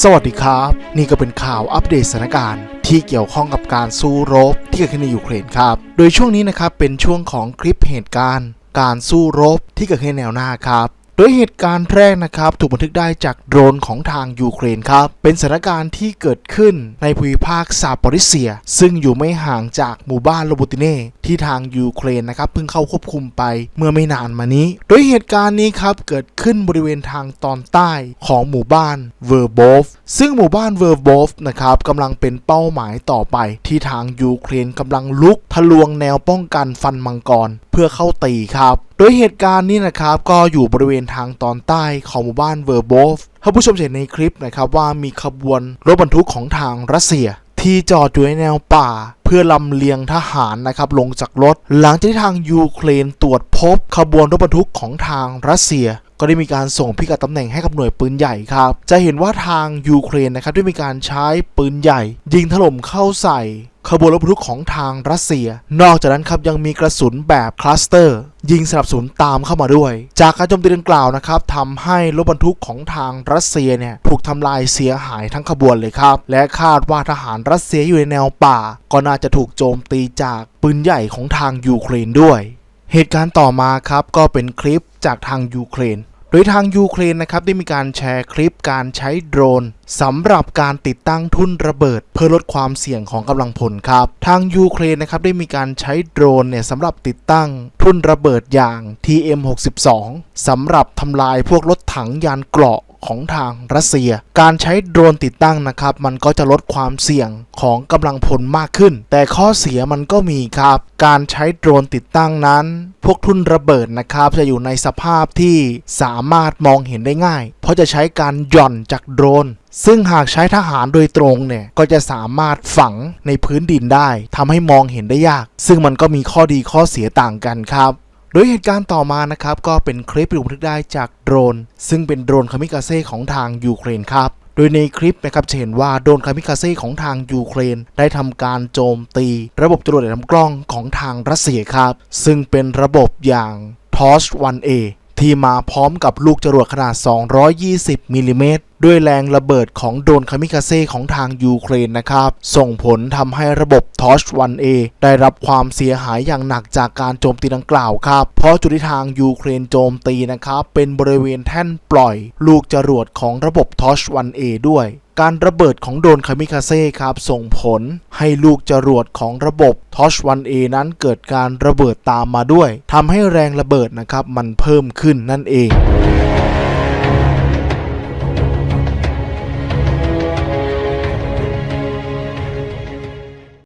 สวัสดีครับ นี่ก็เป็นข่าวอัปเดตสถานการณ์ที่เกี่ยวข้องกับการสู้รบที่เกิดขึ้นในยูเครนครับ โดยช่วงนี้นะครับเป็นช่วงของคลิปเหตุการณ์ การสู้รบที่เกิดขึ้นในแนวหน้าครับ โดยเหตุการณ์แรกนะครับ ถูกบันทึกได้จากโดรนของทางยูเครนครับ เป็นสถานการณ์ที่เกิดขึ้นในภูมิภาคซาปอริเซีย ซึ่งอยู่ไม่ห่างจากหมู่บ้านโลบูติเน่ที่ทางยูเครนนะครับเพิ่งเข้าควบคุมไปเมื่อไม่นานมานี้ โดยเหตุการณ์นี้ครับเกิดขึ้นบริเวณทางตอนใต้ของหมู่บ้านเวอร์โบฟซึ่งหมู่บ้านเวอร์โบฟนะครับกำลังเป็นเป้าหมายต่อไป ที่ทางยูเครนกำลังลุกทะลวงแนวป้องกันฟันมังกรเพื่อเข้าตีครับ โดยเหตุการณ์นี้นะครับก็อยู่บริเวณทางตอนใต้ของหมู่บ้านเวอร์โบฟท่านผู้ชมเห็นในคลิปนะครับว่ามีขบวนรถบรรทุกของทางรัสเซียที่จอดอยู่ในแนวป่า เพื่อลำเลียงทหารนะครับลงจากรถ หลังจากที่ทางยูเครนตรวจพบ ขบวนรถบรรทุกของทางรัสเซีย ก็ได้มีการส่งพิกัดตำแหน่งให้กับหน่วยปืนใหญ่ครับ จะเห็นว่าทางยูเครนนะครับได้มีการใช้ปืนใหญ่ ยิงถล่มเข้าใส่ ขบวนรถบรรทุกของทางรัสเซีย นอกจากนั้นครับยังมีกระสุนแบบคลัสเตอร์ ยิงสนับสนุนตามเข้ามาด้วย จากการโจมตีดังกล่าวนะครับทำให้รถบรรทุกของทางรัสเซียเนี่ยถูกทำลายเสียหายทั้งขบวนเลยครับ และคาดว่าทหารรัสเซียอยู่ในแนวป่า ก็น่าจะถูกโจมตีจากปืนใหญ่ของทางยูเครนด้วย เหตุการณ์ต่อมาครับก็เป็นคลิปจากทางยูเครน โดยทางยูเครนนะครับได้มีการแชร์คลิปการใช้โดรนสำหรับการติดตั้งทุ่นระเบิด เพื่อลดความเสี่ยงของกำลังพลครับ ทางยูเครนนะครับได้มีการใช้โดรนเนี่ยสำหรับติดตั้งทุ่นระเบิดอย่าง TM62 สำหรับทำลายพวกรถถังยานเกราะ ของทางรัสเซีย การใช้โดรนติดตั้งนะครับ มันก็จะลดความเสี่ยงของกำลังพลมากขึ้น แต่ข้อเสียมันก็มีครับ การใช้โดรนติดตั้งนั้น พวกทุ่นระเบิดนะครับ จะอยู่ในสภาพที่สามารถมองเห็นได้ง่าย เพราะจะใช้การหย่อนจากโดรนซึ่งหากใช้ทหารโดยตรงเนี่ยก็จะสามารถฝังในพื้นดินได้ทำให้มองเห็นได้ยาก ซึ่งมันก็มีข้อดีข้อเสียต่างกันครับ โดยเหตุการณ์ต่อมานะครับก็เป็นคลิปที่บันทึกได้จากโดรน ซึ่งเป็นโดรนคามิกาเซ่ของทางยูเครนครับ โดยในคลิปนะครับจะเห็นว่าโดรนคามิกาเซ่ของทางยูเครน ได้ทำการโจมตี ระบบจรวดลำกล้องของทางรัสเซียครับ ซึ่งเป็นระบบอย่าง Torch 1A ที่มาพร้อมกับลูกจรวดขนาด 220มิลลิเมตร ด้วยแรงระเบิดของโดรนคามิกาเซ่ของทางยูเครนนะครับ ส่งผลทำให้ระบบ Torch 1A ได้รับความเสียหายอย่างหนักจากการโจมตีดังกล่าวครับ เพราะจุดที่ทางยูเครนโจมตีนะครับเป็นบริเวณแท่นปล่อย ลูกจรวดของระบบ Torch 1A ด้วยการระเบิดของโดรนคามิคาเซ่ครับ ส่งผลให้ลูกจรวดของระบบ Torch 1A นั้นเกิดการระเบิดตามมาด้วยทำให้แรงระเบิดนะครับ มันเพิ่มขึ้นนั่นเอง